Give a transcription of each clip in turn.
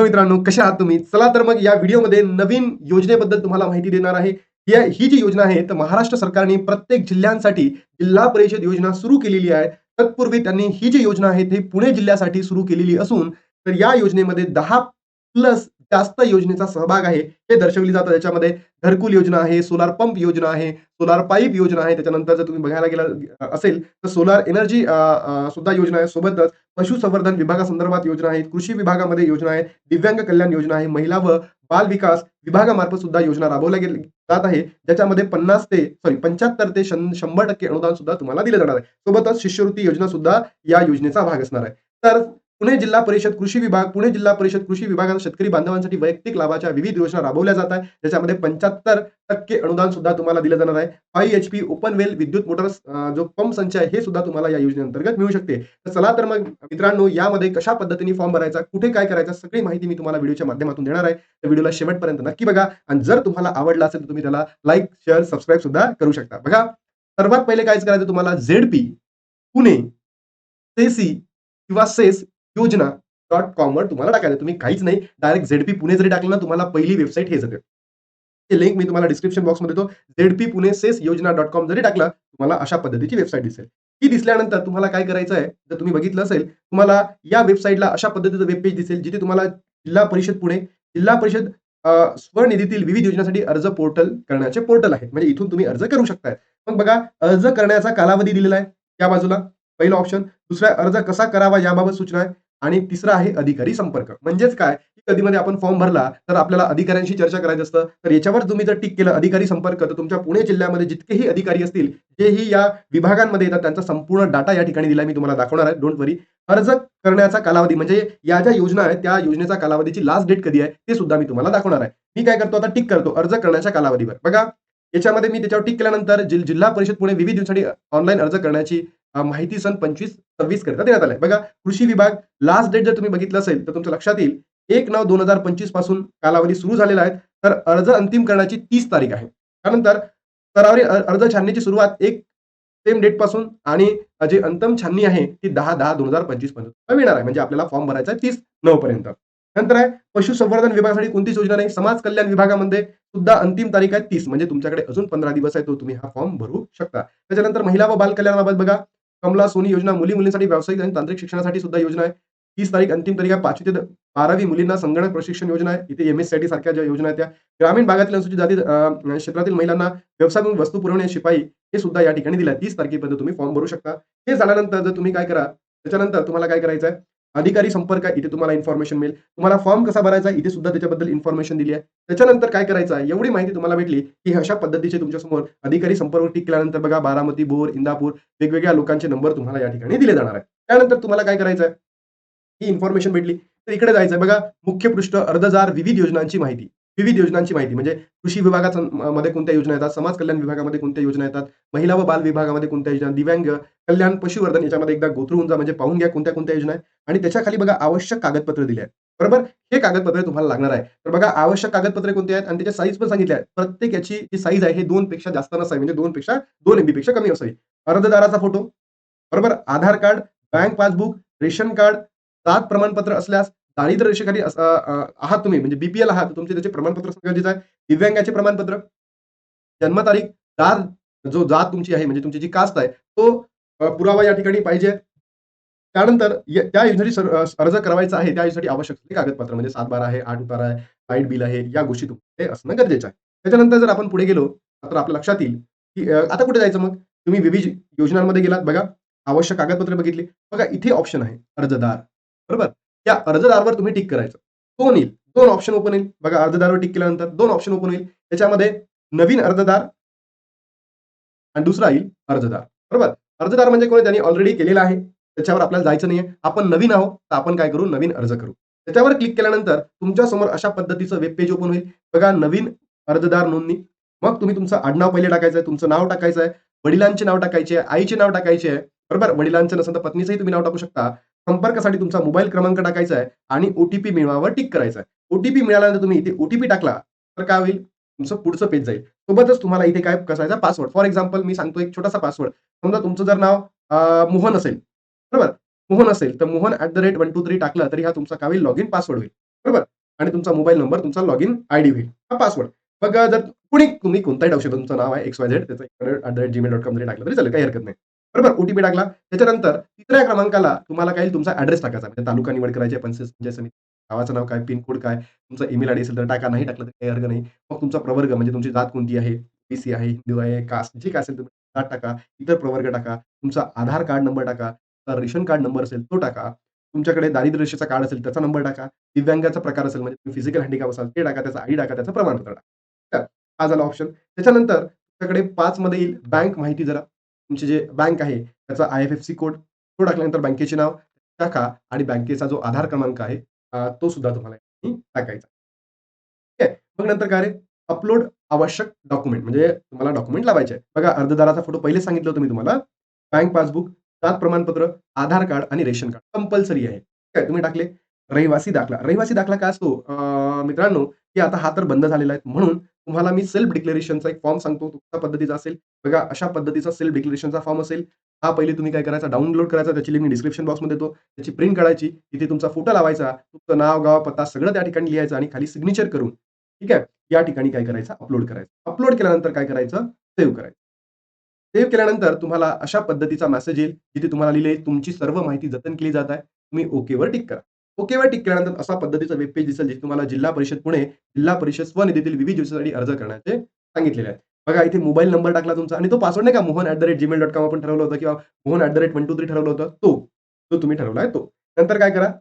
Hello मित्रांनो कशा आहात तुम्ही? चला तर मग या व्हिडिओमध्ये नवीन योजनेबद्दल तुम्हाला माहिती देणार आहे. या ही जी योजना आहे तर महाराष्ट्र सरकारने प्रत्येक जिल्ह्यांसाठी जिल्हा परिषद योजना सुरू केलेली आहे. तत्पूर्वी त्यांनी ही जी योजना आहे ती पुणे जिल्ह्यासाठी सुरू केलेली असून तर या योजनेमध्ये दहा प्लस जास्त योजनेचा सहभाग आहे. हे दर्शवली जातं. त्याच्यामध्ये घरकुल योजना आहे सोलार पंप योजना आहे सोलार पाईप योजना आहे. त्याच्यानंतर जर तुम्ही बघायला गेला असेल तर सोलार एनर्जी सुद्धा योजना आहे. सोबतच पशुसंवर्धन विभागासंदर्भात योजना आहेत. कृषी विभागामध्ये योजना आहे. दिव्यांग कल्याण योजना आहे. महिला व बाल विकास विभागामार्फत सुद्धा योजना राबवल्या गेली जात आहे. ज्याच्यामध्ये पन्नास ते सॉरी पंच्याहत्तर ते शंभर टक्के अनुदान सुद्धा तुम्हाला दिलं जाणार आहे. सोबतच शिष्यवृत्ती योजना सुद्धा या योजनेचा भाग असणार आहे. तर पुणे जिल्हा परिषद कृषी विभाग पुणे जिल्हा परिषद कृषी विभागात शेतकरी बांधवांसाठी वैयक्तिक लाभाच्या विविध योजना राबवल्या जात आहेत. ज्याच्यामध्ये पंच्याहत्तर टक्के अनुदान सुद्धा तुम्हाला दिलं जाणार आहे. Five H P open well विद्युत मोटर जो पंप संच आहे हे सुद्धा तुम्हाला या योजनेअंतर्गत मिळू शकते. तर चला तर मग मित्रांनो यामध्ये कशा पद्धतीने फॉर्म भरायचा कुठे काय करायचं सगळी माहिती मी तुम्हाला व्हिडिओच्या माध्यमातून देणार आहे. तर व्हिडिओला शेवटपर्यंत नक्की बघा. आणि जर तुम्हाला आवडला असेल तर तुम्ही त्याला लाईक शेअर सबस्क्राईब सुद्धा करू शकता. बघा सर्वात पहिले काय करायचं तुम्हाला? झेड पी पुणे सेसी किंवा सेस योजना डॉट कॉम वर तुम्हाला टाकायचं तुम्ही काहीच नाही. डायरेक्ट झेडपी पुणे जरी टाकलं ना तुम्हाला पहिली वेबसाईट हेच येते ते लिंक मी तुम्हाला डिस्क्रिप्शन बॉक्समध्ये देतो. झेडपी पुणे सेस योजना डॉट कॉम जरी टाकला तुम्हाला अशा पद्धतीची वेबसाईट दिसेल. ही दिसल्यानंतर तुम्हाला काय करायचं आहे? जर तुम्ही बघितलं असेल तुम्हाला या वेबसाईटला अशा पद्धतीचं वेब पेज दिसेल जिथे तुम्हाला जिल्हा परिषद पुणे जिल्हा परिषद स्वनिधीतील विविध योजनांसाठी अर्ज पोर्टल करण्याचे पोर्टल आहे. म्हणजे इथून तुम्ही अर्ज करू शकताय. मग बघा अर्ज करण्याचा कालावधी दिलेला आहे. या बाजूला. पहिलं ऑप्शन दुसरा अर्ज कसा करावा याबाबत सूचना आहे. आणि तिसरा आहे अधिकारी संपर्क. म्हणजेच काय? की कधीमध्ये आपण फॉर्म भरला तर आपल्याला अधिकाऱ्यांशी चर्चा करायची असतं. तर याच्यावर तुम्ही जर टिक केलं अधिकारी संपर्क तर तुमच्या पुणे जिल्ह्यामध्ये जितकेही अधिकारी असतील जेही या विभागांमध्ये येतात. त्यांचा संपूर्ण डाटा या ठिकाणी दिला मी तुम्हाला दाखवणार आहे. डोंट वरी अर्ज करण्याचा कालावधी म्हणजे या ज्या योजना आहेत त्या योजनेचा कालावधीची लास्ट डेट कधी आहे ते सुद्धा मी तुम्हाला दाखवणार आहे. मी काय करतो आता टिक करतो अर्ज करण्याच्या कालावधीवर. बघा याच्यामध्ये मी त्याच्यावर टिक केल्यानंतर जिल्हा परिषद पुणे विविध दिवसांसाठी ऑनलाईन अर्ज करण्याची माहिती सन पंचवीस सव्वीस करता देण्यात आलाय. बघा कृषी विभाग लास्ट डेट जर तुम्ही बघितलं असेल तर तुमच्या लक्षात येईल एक नऊ दोन हजार पंचवीसपासून कालावधी सुरू झालेला आहे तर अर्ज अंतिम करण्याची तीस तारीख आहे. त्यानंतर स्तरावरील अर्ज छाननीची सुरुवात एक सेम डेटपासून आणि जे अंतिम छाननी आहे ती दहा दहा दोन हजार पंचवीसपर्यंत मिळणार आहे. म्हणजे आपल्याला फॉर्म भरायचा आहे तीस नऊ पर्यंत. नंतर आहे पशुसंवर्धन विभागासाठी कोणतीच योजना नाही समाज कल्याण विभागामध्ये सुद्धा अंतिम तारीख आहे तीस. म्हणजे तुमच्याकडे अजून पंधरा दिवस आहे तो तुम्ही हा फॉर्म भरू शकता. त्याच्यानंतर महिला व बाल कल्याणाबाबत बघा कमला सोनी योजना मुली मुलींसाठी व्यावसायिक आणि तांत्रिक शिक्षणासाठी सुद्धा योजना आहे. तीस तारीख अंतिम तारीख आहे पाचवी ते बारावी मुलींना संगणक प्रशिक्षण योजना आहे. इथे एम एससाठी सारख्या ज्या योजना आहेत त्या ग्रामीण भागातील अनुसूचित जाती क्षेत्रातील महिलांना व्यवसाय म्हणून वस्तू पुरवणे शिपाई हे सुद्धा या ठिकाणी दिलं आहे तीस तारखेपर्यंत तुम्ही फॉर्म भरू शकता. हे झाल्यानंतर जर तुम्ही काय करा त्याच्यानंतर तुम्हाला काय करायचं आहे अधिकारी संपर्क आहे, इथे तुम्हाला इन्फॉर्मेशन मिळेल. तुम्हाला फॉर्म कसा भरायचा इथे सुद्धा त्याच्याबद्दल इन्फॉर्मेशन दिली आहे. त्याच्यानंतर काय करायचं आहे एवढी माहिती तुम्हाला भेटली की अशा पद्धतीचे तुमच्यासमोर अधिकारी संपर्क टिक केल्यानंतर बघा बारामती बोर इंदापूर वेगवेगळ्या लोकांचे नंबर तुम्हाला या ठिकाणी दिले जाणार आहे. त्यानंतर तुम्हाला काय करायचं आहे ही इन्फॉर्मेशन भेटली. तर इकडे जायचं बघा मुख्य पृष्ठ अर्जदार विविध योजनांची माहिती. विविध योजनांची माहिती म्हणजे कृषी विभागाचा मध्ये कोणत्या योजना येतात समाज कल्याण विभागामध्ये कोणत्या योजना येतात महिला व बाल विभागामध्ये कोणत्या योजना दिव्यांग कल्याण पशुवर्धन याच्यामध्ये एकदा गोथरू होऊन जा म्हणजे पाहून घ्या कोणत्या कोणत्या योजना आहेत. आणि त्याच्याखाली बघा आवश्यक कागदपत्र दिले आहेत. बरोबर? हे कागदपत्रे तुम्हाला लागणार आहे. तर बघा आवश्यक कागदपत्रे कोणते आहेत? आणि त्याच्या साईज पण सांगितल्या आहेत. प्रत्येक याची जी साईज आहे हे दोन पेक्षा जास्त नसावी म्हणजे दोन पेक्षा दोन एमबी पेक्षा कमी असावी. अर्जदाराचा फोटो बरोबर? Aadhaar card bank passbook ration card जात प्रमाणपत्र असल्यास दारिद्र्य रेषेखाली आहात तुम्ही. म्हणजे बीपीएल आहात. तुमचे त्याचे प्रमाणपत्र गरजेचं आहे. दिव्यांगाचे प्रमाणपत्र. जन्मतारीख जात जो जात तुमची आहे म्हणजे तुमची जी कास्ट आहे तो पुरावा या ठिकाणी पाहिजे. त्यानंतर त्या योजनेसाठी अर्ज करावायचा आहे. त्या योजनेसाठी आवश्यक असलेले कागदपत्र म्हणजे सात बारा आहे आठ उतारा आहे लाइट बिल आहे या गोष्टी तुमचे असणं गरजेचं आहे. त्याच्यानंतर जर आपण पुढे गेलो तर आपल्या लक्षात येईल की आता कुठे जायचं मग? तुम्ही विविध योजनांमध्ये गेलात बघा. आवश्यक कागदपत्रे बघितली. बघा इथे ऑप्शन आहे. अर्जदार. बरोबर? त्या अर्जदारवर तुम्ही टिक करायचं. दोन येईल. दोन ऑप्शन ओपन येईल बघा अर्जदारवर टिक केल्यानंतर दोन ऑप्शन ओपन होईल. त्याच्यामध्ये नवीन अर्जदार आणि दुसरा येईल अर्जदार. बरोबर? अर्जदार म्हणजे कोणी? त्यांनी ऑलरेडी केलेला आहे. त्याच्यावर आपल्याला जायचं नाहीये. आपण नवीन आहोत तर आपण काय करू? नवीन अर्ज करू. त्याच्यावर क्लिक केल्यानंतर तुमच्यासमोर अशा पद्धतीचं वेब पेज ओपन होईल. बघा नवीन अर्जदार नोंदणी. मग तुम्ही तुमचं आडनाव पहिले टाकायचं आहे तुमचं नाव टाकायचं आहे वडिलांचे नाव टाकायचे आहे आईचे नाव टाकायचे. आहे बरोबर? वडिलांचं नसेल तर पत्नीचंही तुम्ही नाव टाकू शकता. संपर्कासाठी तुमचा मोबाईल क्रमांक टाकायचा आहे आणि ओटीपी मिळवावर टिक करायचा आहे. ओटीपी मिळाल्यानंतर तुम्ही इथे ओटीपी टाकला तर काय होईल? तुमचं पुढचं पेज जाईल. सोबतच तुम्हाला इथे काय करायचा पासवर्ड फॉर एक्झाम्पल मी सांगतो एक छोटासा पासवर्ड समजा तुमचं जर नाव मोहन असेल बरोबर? मोहन असेल तर Mohan at the rate one two three टाकलं तरी हा तुमचा काय होईल? लॉग इन पासवर्ड होईल. बरोबर? आणि तुमचा मोबाईल नंबर तुमचा लॉग इन आयडी होईल. हा पासवर्ड मग जर कुणी तुम्ही कोणताही टाकू शकता तुमचं नाव आहे एक्स वाय झेड त्याचं at the rate Gmail dot com जरी टाकलं तरी चालेल काही हरकत नाही. बरोबर? ओटीपी टाकला. त्याच्यानंतर तिसऱ्या क्रमांकाला तुम्हाला काही तुमचा ऍड्रेस टाकायचा. म्हणजे तालुका निवड करायची पंचायत पंचायत समिती गावाचं नाव काय पिनकोड काय तुमचा ईमेल आयडी असेल तर टाका. नाही टाकलं तर काही अर्ग नाही. मग तुमचा प्रवर्ग म्हणजे तुमची जात कोणती आहे? बीसी आहे हिंदू आहे कास्ट जे काय असेल तुम्ही जात टाका. इतर प्रवर्ग टाका. तुमचा आधार कार्ड नंबर टाका. रेशन कार्ड नंबर असेल तो टाका. तुमच्याकडे दारिद्र्य कार्ड असेल त्याचा नंबर टाका. दिव्यांगाचा प्रकार असेल म्हणजे तुम्ही फिजिकल हँडिकॅप असाल ते टाका. त्याचा आयडी टाका त्याचं प्रमाणपत्र टाका. हा झाला ऑप्शन त्याच्यानंतर तुमच्याकडे पाच मध्ये येईल बँक माहिती जरा. तुमची जे बँक आहे त्याचा I F F C code तो टाकल्यानंतर बँकेचे नाव टाका आणि बँकेचा जो आधार क्रमांक आहे तो सुद्धा तुम्हाला टाकायचा ठीक आहे? मग नंतर काय रे? अपलोड आवश्यक डॉक्युमेंट म्हणजे तुम्हाला डॉक्युमेंट लावायचे आहे बघा अर्जदाराचा फोटो पहिले सांगितलं होतं मी तुम्हाला. बँक पासबुक जात प्रमाणपत्र आधार कार्ड आणि रेशन कार्ड कंपल्सरी आहे. ठीक आहे? तुम्ही टाकले. रहिवासी दाखला. रहिवासी दाखला काय असतो? मित्रांनो की आता हा तर बंद झालेला आहे म्हणून तुम्हाला मी सेल्फ डिक्लेरेशनचा एक फॉर्म सांगतो तुमच्या पद्धतीचा असेल? बघा अशा पद्धतीचा सेल्फ डिक्लेरेशनचा फॉर्म असेल हा पहिले तुम्ही काय करायचा डाउनलोड करायचा त्याची लिंक मी डिस्क्रिप्शन बॉक्समध्ये देतो त्याची प्रिंट काढायची तिथे तुमचा फोटो लावायचा तुमचं नाव गाव पत्ता सगळं त्या ठिकाणी लिहायचं आणि खाली सिग्नेचर करून ठीक आहे? या ठिकाणी काय करायचं? अपलोड करायचं. अपलोड केल्यानंतर काय करायचं? सेव्ह करायचं. सेव्ह केल्यानंतर तुम्हाला अशा पद्धतीचा मेसेज येईल जिथे तुम्हाला लिहिले तुमची सर्व माहिती जतन केली जात आहे तुम्ही ओकेवर टिक करा. ओकेवर टिक केल्यानंतर असा पद्धतीचा वेब पेज दिसेल जिथे तुम्हाला जिल्हा परिषद पुणे जिल्हा परिषद स्वनिधीतील विविध दिवसासाठी अर्ज करण्याचे सांगितलेले आहे बघा इथे मोबाईल नंबर टाकला तुमचा आणि तो पासवर्ड नाही का? Mohan at the rate Gmail dot com आपण ठरवलं होतं किंवा Mohan at the rate one two three ठरवलं होतं. तो तो तुम्ही ठरवला आहे तो. नंतर काय करा?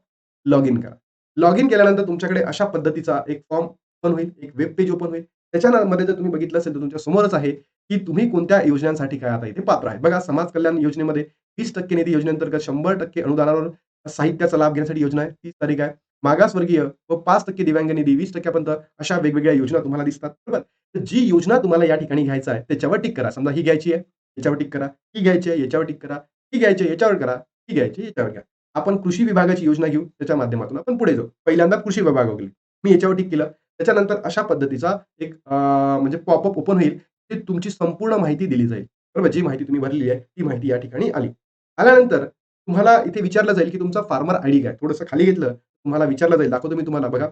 लॉग इन करा. लॉग इन केल्यानंतर तुमच्याकडे अशा पद्धतीचा एक फॉर्म ओपन होईल एक वेब पेज ओपन होईल. त्याच्यामध्ये जर तुम्ही बघितलं असेल तर तुमच्या समोरच आहे की तुम्ही कोणत्या योजनांसाठी काय आता इथे पात्र आहे. बघा समाज कल्याण योजनेमध्ये वीस टक्के निधी योजनेअंतर्गत शंभर टक्के अनुदानावर साहित्याचा लाभ घेण्यासाठी योजना आहे. तीस तारीख आहे. मागासवर्गीय व पाच टक्के दिव्यांग निधी वीस टक्क्यापर्यंत अशा वेगवेगळ्या योजना तुम्हाला दिसतात. बरोबर? जी योजना तुम्हाला या ठिकाणी घ्यायचा आहे त्याच्यावर टिक करा. समजा ही घ्यायची आहे याच्यावर टिक करा. ही घ्यायची आहे याच्यावर टिक करा. ही घ्यायची याच्यावर करा. ही घ्यायची आहे याच्यावर करा. आपण कृषी विभागाची योजना घेऊ त्याच्या माध्यमातून आपण पुढे जाऊ. पहिल्यांदा कृषी विभाग गेली मी याच्यावर टिक केलं. त्याच्यानंतर अशा पद्धतीचा एक म्हणजे पॉपअप ओपन होईल. ते तुमची संपूर्ण माहिती दिली जाईल. बरोबर? जी माहिती तुम्ही भरलेली आहे ती माहिती या ठिकाणी आली. आल्यानंतर तुम्हाला इथे विचारलं जाईल की तुमचा फार्मर आयडी काय? थोडंसं खाली घेतलं तुम्हाला विचारलं जाईल. दाखवतो मी तुम्हाला. बघा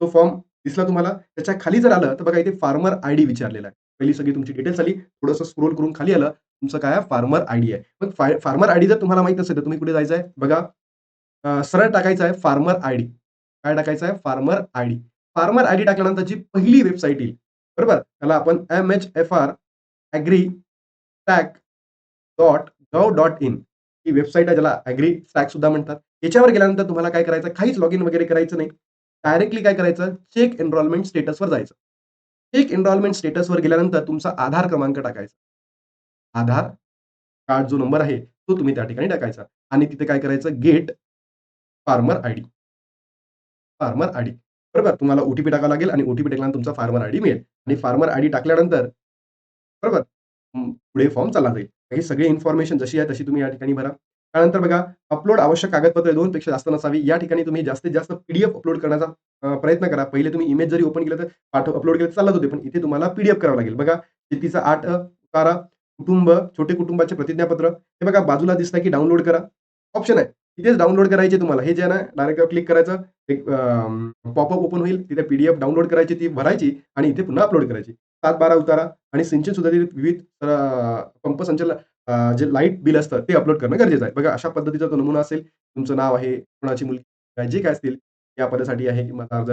तो फॉर्म दिसला तुम्हाला. त्याच्याखाली जर आलं तर बघा इथे फार्मर आयडी विचारलेला आहे. पहिली सगळी तुमची डिटेल्स आली. थोडंसं स्क्रोल करून खाली आलं. तुमचं काय फार्मर आयडी आहे. मग फार्मर आयडी जर तुम्हाला माहीत असेल तर तुम्ही कुठे जायचं आहे बघा सरळ टाकायचं आहे फार्मर आयडी काय टाकायचं आहे? फार्मर आयडी फार्मर आयडी टाकल्यानंतर जी पहिली वेबसाईट येईल बरोबर? त्याला आपण M H F R agri tech dot gov dot in he website आहे ज्याला ॲग्री स्टॅक सुद्धा म्हणतात. याच्यावर गेल्यानंतर तुम्हाला काय करायचं? काहीच लॉग इन वगैरे करायचं नाही. डायरेक्टली काय करायचं? चेक एनरॉलमेंट स्टेटसवर जायचं. चेक एनरॉलमेंट स्टेटसवर गेल्यानंतर तुमचा आधार क्रमांक टाकायचा. आधार कार्ड जो नंबर आहे तो तुम्ही त्या ठिकाणी टाकायचा. आणि तिथे काय करायचं? Get farmer ID farmer ID बरोबर? तुम्हाला ओटीपी टाकावा लागेल आणि ओटीपी टाकल्यानंतर तुमचा फार्मर आयडी मिळेल. आणि फार्मर आयडी टाकल्यानंतर बरोबर? पुढे फॉर्म चालला जाईल. हे सगळी इन्फॉर्मेशन जशी आहे तशी तुम्ही या ठिकाणी भरा. त्यानंतर बघा अपलोड आवश्यक कागदपत्रे दोन पेक्षा जास्त नसावी. या ठिकाणी तुम्ही जास्तीत जास्त पीडीएफ अपलोड करण्याचा प्रयत्न करा. पहिले तुम्ही इमेज जरी ओपन केलं तर पाठव अपलोड केलं चालत होते पण इथे तुम्हाला पीडीएफ करावं लागेल. बघा शेतीचा आठ उतारा कुटुंब छोटे कुटुंबाचे प्रतिज्ञापत्र. हे बघा बाजूला दिसतं की डाउनलोड करा. ऑप्शन आहे. तिथेच डाउनलोड करायचे तुम्हाला. हे जे आहे ना डायरेक्ट क्लिक करायचं. एक पॉपअप ओपन होईल. तिथे पीडीएफ डाउनलोड करायची ती भरायची आणि इथे पुन्हा अपलोड करायची. सात बारा उतारा आणि सिंचन सुधारित विविध पंप संचल जे लाइट बिल असतं ते अपलोड करणं गरजेचं आहे. बघा अशा पद्धतीचा तो नमुना असेल तुमचं नाव आहे कोणाची मुलगी काय जे काय असतील या पदासाठी आहे किंवा अर्ज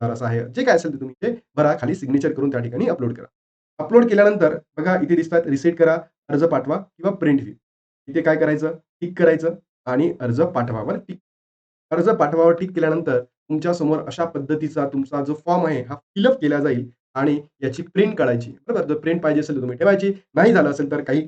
असं आहे जे काय असेल ते तुम्ही ते भरा खाली सिग्नेचर करून त्या ठिकाणी अपलोड करा. अपलोड केल्यानंतर बघा इथे दिसतात रिसेट करा अर्ज पाठवा किंवा प्रिंट व्ह्यू इथे काय करायचं? टिक करायचं आणि अर्ज पाठवावर टिक अर्ज पाठवावर टिक केल्यानंतर तुमच्यासमोर अशा पद्धतीचा तुमचा जो फॉर्म आहे हा फिलअप केला जाईल आणि याची प्रिंट काढायची. बरोबर? जर प्रिंट पाहिजे असेल तर तुम्ही ठेवायची. नाही झालं असेल तर काही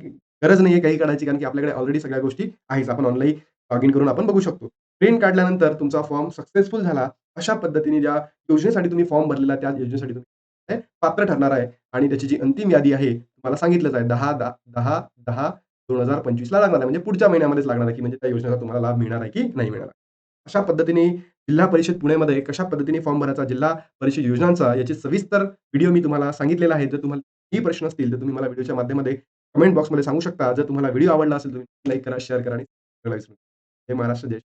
गरज नाहीये काही काढायची कारण की आपल्याकडे ऑलरेडी सगळ्या गोष्टी आहेच आपण ऑनलाईन लॉग इन करून आपण बघू शकतो. प्रिंट काढल्यानंतर तुमचा फॉर्म सक्सेसफुल झाला. अशा पद्धतीने ज्या योजनेसाठी तुम्ही फॉर्म भरलेला त्या योजनेसाठी तुम्ही पात्र ठरणार आहे. आणि त्याची जी अंतिम यादी आहे तुम्हाला सांगितलंच आहे दहा दहा दहा दहा दोन हजार पंचवीसला लागणार आहे. म्हणजे पुढच्या महिन्यामध्येच लागणार आहे की म्हणजे त्या योजनेचा तुम्हाला लाभ मिळणार आहे की नाही मिळणार आहे. अशा पद्धतीने जिल्हा परिषद पुण्यामध्ये कशा पद्धतीने फॉर्म भरायचा जिल्हा परिषद योजनांचा याची सविस्तर व्हिडिओ मी तुम्हाला सांगितलेला आहे जर तुम्हाला ही प्रश्न असतील तर तुम्ही मला व्हिडिओच्या माध्यमामध्ये कमेंट बॉक्समध्ये सांगू शकता. जर तुम्हाला व्हिडिओ आवडला असेल तुम्ही लाईक करा शेअर करा आणि हे महाराष्ट्र देश